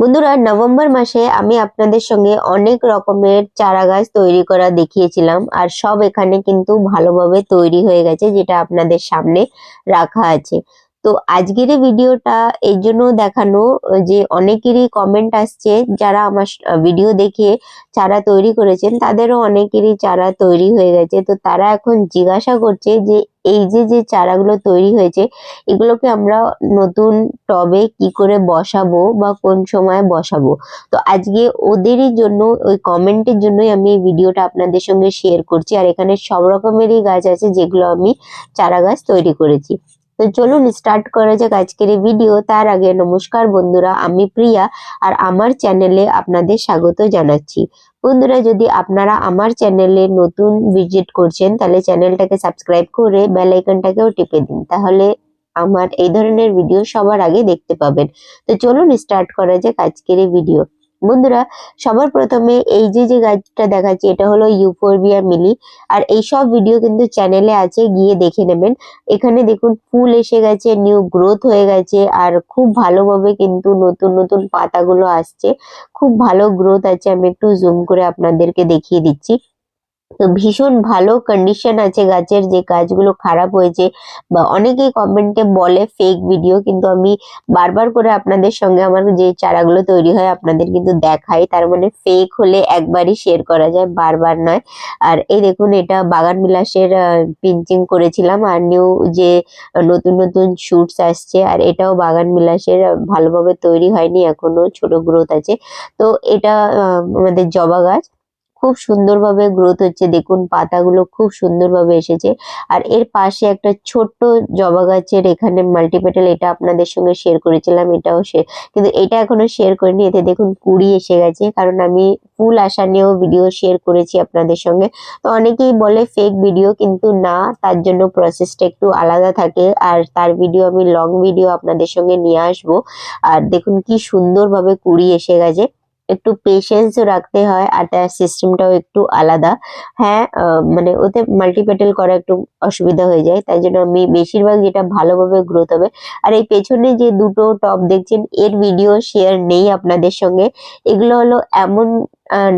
বন্ধুরা, নভেম্বর মাসে আমি আপনাদের সঙ্গে অনেক রকমের চারা গাছ তৈরি করা দেখিয়েছিলাম আর সব এখানে কিন্তু ভালোভাবে তৈরি হয়ে গেছে, যেটা আপনাদের সামনে রাখা আছে। তো আজকের ভিডিওটা এই জন্য দেখানো, যে অনেকেরই কমেন্ট আসছে, যারা আমার ভিডিও দেখে চারা তৈরি করেছেন, তাদেরও অনেকেরই চারা তৈরি হয়ে গেছে। তো তারা এখন জিজ্ঞাসা করছে যে এই যে যে চারাগুলো তৈরি হয়েছে, এগুলোকে আমরা নতুন টবে কি করে বসাবো বা কোন সময় বসাবো? তো আজকে ওদেরই জন্য, ওই কমেন্টের জন্যই আমি এই ভিডিওটা আপনাদের সঙ্গে শেয়ার করছি। আর এখানে সব রকমেরই গাছ আছে যেগুলো আমি চারা গাছ তৈরি করেছি। তো চলুন স্টার্ট করা যাক আজকের এই ভিডিও তার আগে নমস্কার বন্ধুরা, আমি প্রিয়া আর আমার চ্যানেলে আপনাদের স্বাগত জানাচ্ছি। বন্ধুরা, যদি আপনারা আমার চ্যানেলে নতুন ভিজিট করছেন, তাহলে চ্যানেলটাকে সাবস্ক্রাইব করে বেল আইকনটাকেও টিপে দিন। তাহলে আমার এই ধরনের ভিডিও সবার আগে দেখতে পাবেন। তো চলুন স্টার্ট করা যাক আজকের এই ভিডিও বন্ধুরা, সবার প্রথমে এই যে যে গাছটা দেখাচ্ছি, এটা হলো ইউফোরবিয়া মিলি আর এই সব ভিডিও কিন্তু চ্যানেলে আছে, গিয়ে দেখে নেবেন। এখানে দেখুন, ফুল এসে গেছে নিউ গ্রোথ হয়ে গেছে, আর খুব ভালোভাবে কিন্তু নতুন নতুন পাতাগুলো আসছে। খুব ভালো গ্রোথ আছে, আমি একটু জুম করে আপনাদেরকে দেখিয়ে দিচ্ছি। তো ভীষণ ভালো কন্ডিশন আছে গাছের যে গাছগুলো খারাপ হয়েছে। বা অনেকেই কমেন্টে বলে ফেক ভিডিও কিন্তু আমি বারবার করে আপনাদের সঙ্গে আমার যে চারাগুলো তৈরি হয় আপনাদের কিন্তু দেখাই। তার মানে ফেক হলে একবারই শেয়ার করা যায়, বারবার নয়। আর এই দেখুন, এটা বাগান বিলাসের পিঞ্চিং করেছিলাম। আর নিউ যে নতুন নতুন শুটস আসছে, আর এটাও বাগান বিলাসের ভালোভাবে তৈরি হয়নি। এখনও ছোট গ্রোথ আছে। তো এটা আমাদের জবা গাছ। খুব সুন্দরভাবে গ্রোথ হচ্ছে। দেখুন, পাতাগুলো খুব সুন্দরভাবে এসেছে। আর এর পাশে একটা ছোট্ট জবা গাছের এখানে মাল্টিপেটাল এটা আপনাদের সঙ্গে শেয়ার করেছিলাম, এটাও শেয়ার কিন্তু এটা এখনও শেয়ার করিনি। এতে দেখুন কুড়ি এসে গেছে, কারণ আমি ফুল আসা নিয়েও ভিডিও শেয়ার করেছি আপনাদের সঙ্গে। তো অনেকেই বলে ফেক ভিডিও কিন্তু না, তার জন্য প্রসেসটা একটু আলাদা থাকে। আর তার ভিডিও আমি লং ভিডিও আপনাদের সঙ্গে নিয়ে আসব। আর দেখুন, কি সুন্দরভাবে কুড়ি এসে গেছে। একটু পেশেন্সও রাখতে হয় আর তার সিস্টেমটাও একটু আলাদা। হ্যাঁ মানে ওতে মাল্টিপেটেল করা একটু অসুবিধা হয়ে যায়। তাই জন্য আমি বেশিরভাগ যেটা ভালোভাবে গ্রোথ হবে। আর এই পেছনে যে দুটো টপ দেখছেন, এর ভিডিও শেয়ার নেই আপনাদের সঙ্গে। এগুলো হলো এমন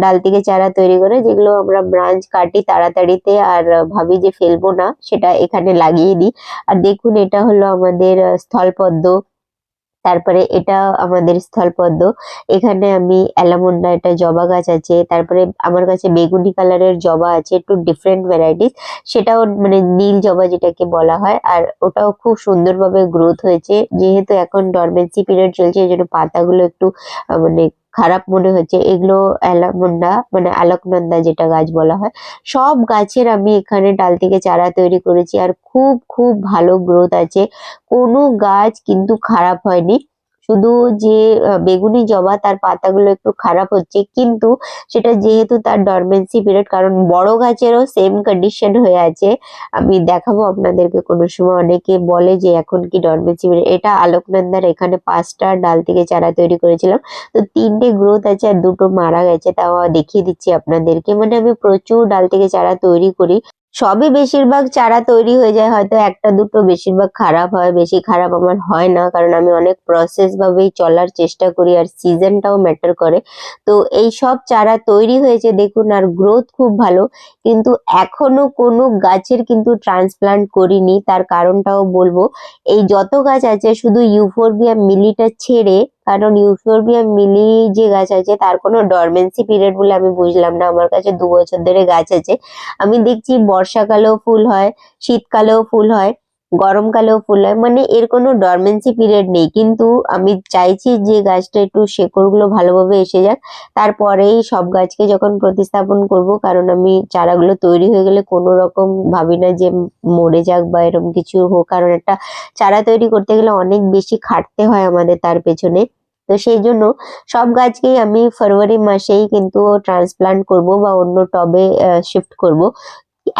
ডাল থেকে চারা তৈরি করে, যেগুলো আমরা ব্রাঞ্চ কাটি তাড়াতাড়িতে আর ভাবি যে ফেলব না, সেটা এখানে লাগিয়ে দিই। আর দেখুন, এটা হলো আমাদের স্থলপদ্ম তারপরে এটা আমাদের স্থলপদ্ম। এখানে আমি অ্যালামন্ডা এটা জবা গাছ আছে, তারপরে আমার কাছে বেগুনি কালারের জবা আছে, একটু ডিফারেন্ট ভ্যারাইটিস সেটাও মানে নীল জবা যেটাকে বলা হয়, আর ওটাও খুব সুন্দরভাবে গ্রোথ হয়েছে। যেহেতু এখন ডরমেন্সি পিরিয়ড চলছে এই জন্য পাতাগুলো একটু মানে খারাপ মনে হচ্ছে। এগুলো অ্যালামন্ডা মানে আলোকনন্দা যেটা গাছ বলা হয়, সব গাছের আমি এখানে ডাল থেকে চারা তৈরি করেছি। আর খুব খুব ভালো গ্রোথ আছে। কোনো গাছ কিন্তু খারাপ হয়নি। শুধু যে বেগুনি জবা তার পাতাগুলো একটু খারাপ হচ্ছে, কিন্তু সেটা যেহেতু তার ডরমেন্সি পিরিয়ড কারণ বড় গাছেরও সেম কন্ডিশন হয়ে আছে। আমি দেখাবো আপনাদেরকে কোনো সময়, অনেকে বলে যে এখন কি ডরমেন্সি পিরিয়ড এটা আলোকনন্দার এখানে পাঁচটা ডাল থেকে চারা তৈরি করেছিলাম। তো তিনটে গ্রোথ আছে আর দুটো মারা গেছে, তাও দেখিয়ে দিচ্ছি আপনাদেরকে। মানে আমি প্রচুর ডাল থেকে চারা তৈরি করি। সবই বেশিরভাগ চারা তৈরি হয়ে যায়, হয়তো একটা দুটো বেশিরভাগ খারাপ হয়, বেশি খারাপ আমার হয় না, কারণ আমি অনেক প্রসেস ভাবেই চলার চেষ্টা করি আর সিজনটাও ম্যাটার করে। তো এই সব চারা তৈরি হয়েছে, দেখুন, আর গ্রোথ খুব ভালো, কিন্তু এখনও কোনো গাছের কিন্তু ট্রান্সপ্লান্ট করিনি, তার কারণটাও বলব। এই যত গাছ আছে, শুধু ইউফোরবিয়া মিলিটা ছেড়ে কারণ ইউফোরবিয়া মিলি যে গাছ আছে, তার কোনো ডরমেন্সি পিরিয়ড বলে আমি বুঝলাম না। আমার কাছে দু বছর ধরে গাছ আছে। আমি দেখছি বর্ষাকালেও ফুল হয়, শীতকালেও ফুল হয়, গরমকালেও ফুল হয় মানে এর কোনো ডরমেন্সি পিরিয়ড নেই। কিন্তু আমি চাইছি যে গাছটা একটু শেকড়গুলো ভালোভাবে এসে যাক। তারপরেই সব গাছকে যখন প্রতিস্থাপন করব, কারণ আমি চারাগুলো তৈরি হয়ে গেলে কোনো রকম ভাবি না যে মরে যাক বা এরকম কিছু হোক। কারণ একটা চারা তৈরি করতে গেলে অনেক বেশি খাটতে হয় আমাদের তার পেছনে। তো সেই জন্য সব গাছকেই আমি ফেব্রুয়ারি মাসেই কিন্তু ট্রান্সপ্লান্ট করব বা অন্য টবে শিফট করব।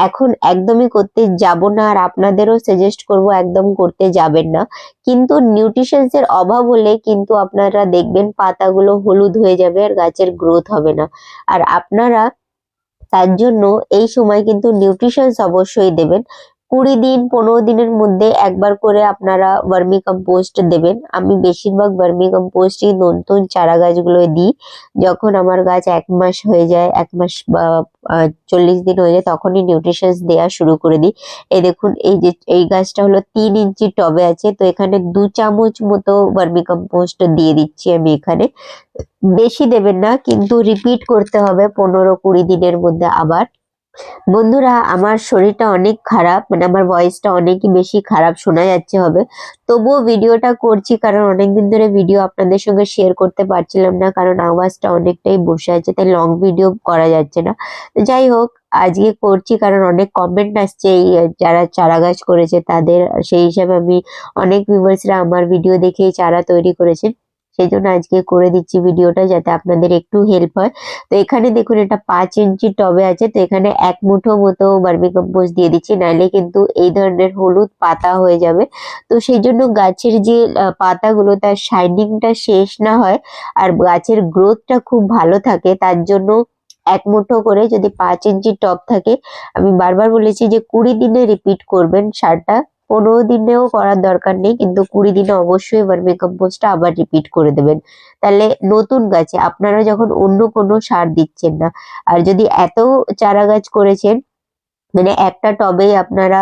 এখন একদমই করতে যাব না আর আপনাদেরও সাজেস্ট করব একদম করতে যাবেন না। কিন্তু নিউট্রিশনস এর অভাব হলে কিন্তু আপনারা দেখবেন পাতাগুলো হলুদ হয়ে যাবে আর গাছের গ্রোথ হবে না। আর আপনারা তার জন্য এই সময় কিন্তু নিউট্রিশনস অবশ্যই দেবেন। কুড়ি দিন, পনেরো দিনের মধ্যে একবার করে আপনারা ভার্মি কম্পোস্ট দেবেন। আমি বেশিরভাগ ভার্মি কম্পোস্টই নতুন চারা গাছগুলোয় দিই। যখন আমার গাছ এক মাস হয়ে যায়, এক মাস বা চল্লিশ দিন হয়ে যায়, তখনই নিউট্রিশনস দেওয়া শুরু করে দিই। এই দেখুন, এই যে, এই গাছটা হলো তিন ইঞ্চি টবে আছে, তো এখানে দু চামচ মতো ভার্মি কম্পোস্ট দিয়ে দিচ্ছি আমি এখানে। বেশি দেবেন না, কিন্তু রিপিট করতে হবে পনেরো কুড়ি দিনের মধ্যে আবার। বন্ধুরা, আমার শরীরটা অনেক খারাপ মানে আমার ভয়েসটা অনেকই বেশি খারাপ, শোনা যাচ্ছে হবে। তবুও ভিডিওটা করছি কারণ অনেকদিন ধরে ভিডিও আপনাদের সঙ্গে শেয়ার করতে পারছিলাম না, কারণ আওয়াজটা অনেকটাই বসে আছে, তাই লং ভিডিও করা যাচ্ছে না। যাই হোক, আজকে করছি কারণ অনেক কমেন্ট আসছে, এই যারা চারা গাছ করেছে, তাদের, সেই হিসাবে আমি অনেক ভিউয়ার্সরা আমার ভিডিও দেখেই চারা তৈরি করেছেন। সেই জন্য আজকে করে দিচ্ছি ভিডিওটা যাতে আপনাদের একটু হেল্প হয়। তো এখানে দেখুন, এটা পাঁচ ইঞ্চি টবে আছে, তো এখানে এক মুঠো মতো ভার্মি কম্পোস্ট দিয়ে দিচ্ছি। নাহলে কিন্তু এই ধরনের হলুদ পাতা হয়ে যাবে। তো সেই জন্য গাছের যে পাতাগুলো, তার শাইনিংটা শেষ না হয় আর গাছের গ্রোথটা খুব ভালো থাকে, তার জন্য এক মুঠো করে যদি পাঁচ ইঞ্চি টব থাকে, আমি বারবার বলেছি যে কুড়ি দিনে রিপিট করবেন সারটা। পনেরো দিনেও করার দরকার নেই, কিন্তু কুড়ি দিনে অবশ্যই ভার্মি কম্পোস্টটা আবার রিপিট করে দেবেন। তাহলে নতুন গাছে আপনারা যখন অন্য কোনো সার দিচ্ছেন না, আর যদি এত চারা গাছ করেছেন মানে একটা টবেই আপনারা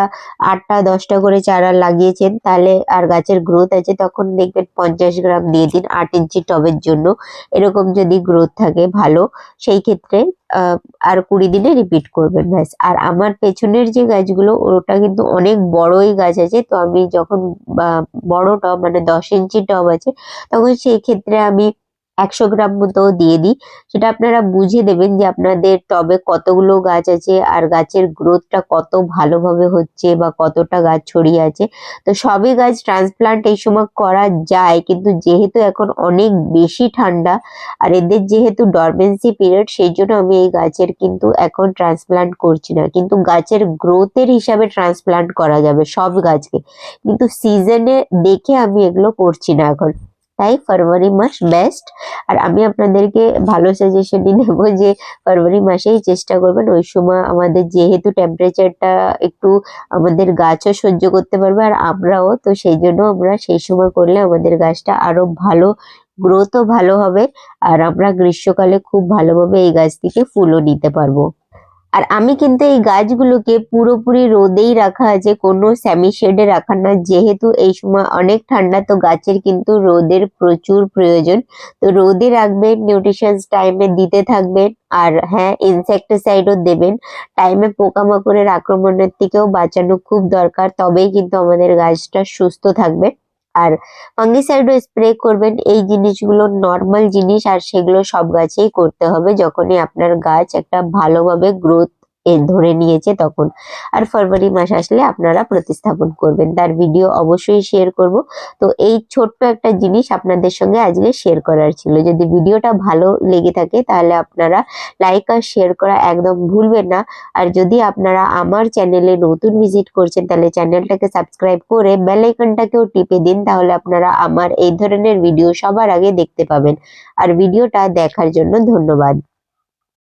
আটটা, দশটা করে চারা লাগিয়েছেন, তাহলে আর গাছের গ্রোথ আছে, তখন দেখবেন পঞ্চাশ গ্রাম দিয়ে দিন আট ইঞ্চি টবের জন্য। এরকম যদি গ্রোথ থাকে ভালো, সেই ক্ষেত্রে আর কুড়ি দিনে রিপিট করবেন ব্যাস। আর আমার পেছনের যে গাছগুলো, ওটা কিন্তু অনেক বড়ই গাছ আছে, তো আমি যখন বড় টব মানে দশ ইঞ্চি টব আছে, তখন সেই ক্ষেত্রে আমি একশো গ্রাম মতো দিয়ে দিই। সেটা আপনারা বুঝে দেবেন যে আপনাদের টবে কতগুলো গাছ আছে আর গাছের গ্রোথটা কত ভালোভাবে হচ্ছে বা কতটা গাছ ছড়িয়ে আছে। তো সবই গাছ ট্রান্সপ্লান্ট এই সময় করা যায়, কিন্তু যেহেতু এখন অনেক বেশি ঠান্ডা আর এদের যেহেতু ডরমেন্সি পিরিয়ড সেই জন্য আমি এই গাছের কিন্তু এখন ট্রান্সপ্লান্ট করছি না। কিন্তু গাছের গ্রোথের হিসাবে ট্রান্সপ্লান্ট করা যাবে সব গাছকে। কিন্তু সিজনে দেখে আমি এগুলো করছি না এখন। তাই ফেব্রুয়ারি মাস বেস্ট আর আমি আপনাদেরকে ভালো সাজেশনই দেবো যে ফেব্রুয়ারি মাসেই চেষ্টা করবেন, ওই সময় আমাদের যেহেতু টেম্পারেচারটা একটু আমাদের গাছও সহ্য করতে পারবে আর আমরাও, তো সেই জন্য আমরা সেই সময় করলে আমাদের গাছটা আরও ভালো গ্রোথও ভালো হবে। আর আমরা গ্রীষ্মকালে খুব ভালোভাবে এই গাছ থেকে ফুলও নিতে পারব। আর আমি কিন্তু এই গাছগুলোকে পুরোপুরি রোদেই রাখা আছে, কোনো সেমি শেডে রাখা না। যেহেতু এই সময় অনেক ঠান্ডা, তো গাছের কিন্তু রোদের প্রচুর প্রয়োজন। তো রোদে রাখবেন, নিউট্রিশনস টাইমে দিতে থাকবেন আর হ্যাঁ ইনসেক্টিসাইডও দেবেন। টাইমে পোকামাকড়ের আক্রমণের থেকেও বাঁচানো খুব দরকার, তবেই কিন্তু আমাদের গাছটা সুস্থ থাকবে। আর ফাঙ্গিসাইডও স্প্রে করবেন, এই জিনিসগুলো নর্মাল জিনিস আর সেগুলো সব গাছেই করতে হবে, যখনই আপনার গাছ একটা ভালোভাবে গ্রোথ ধরে নিয়েছে তখন। আর ফেব্রুয়ারি মাস আসলে আপনারা প্রতিস্থাপন করবেন। তার ভিডিও অবশ্যই শেয়ার করব। তো এই ছোট্ট একটা জিনিস আপনাদের সঙ্গে আজকে শেয়ার করার ছিল। যদি ভিডিওটা ভালো লেগে থাকে, তাহলে আপনারা লাইক আর শেয়ার করা একদম ভুলবেন না। আর যদি আপনারা আমার চ্যানেলে নতুন ভিজিট করছেন, তাহলে চ্যানেলটাকে সাবস্ক্রাইব করে বেল আইকনটাকেও টিপে দিন। তাহলে আপনারা আমার এই ধরনের ভিডিও সবার আগে দেখতে পাবেন। আর ভিডিওটা দেখার জন্য ধন্যবাদ।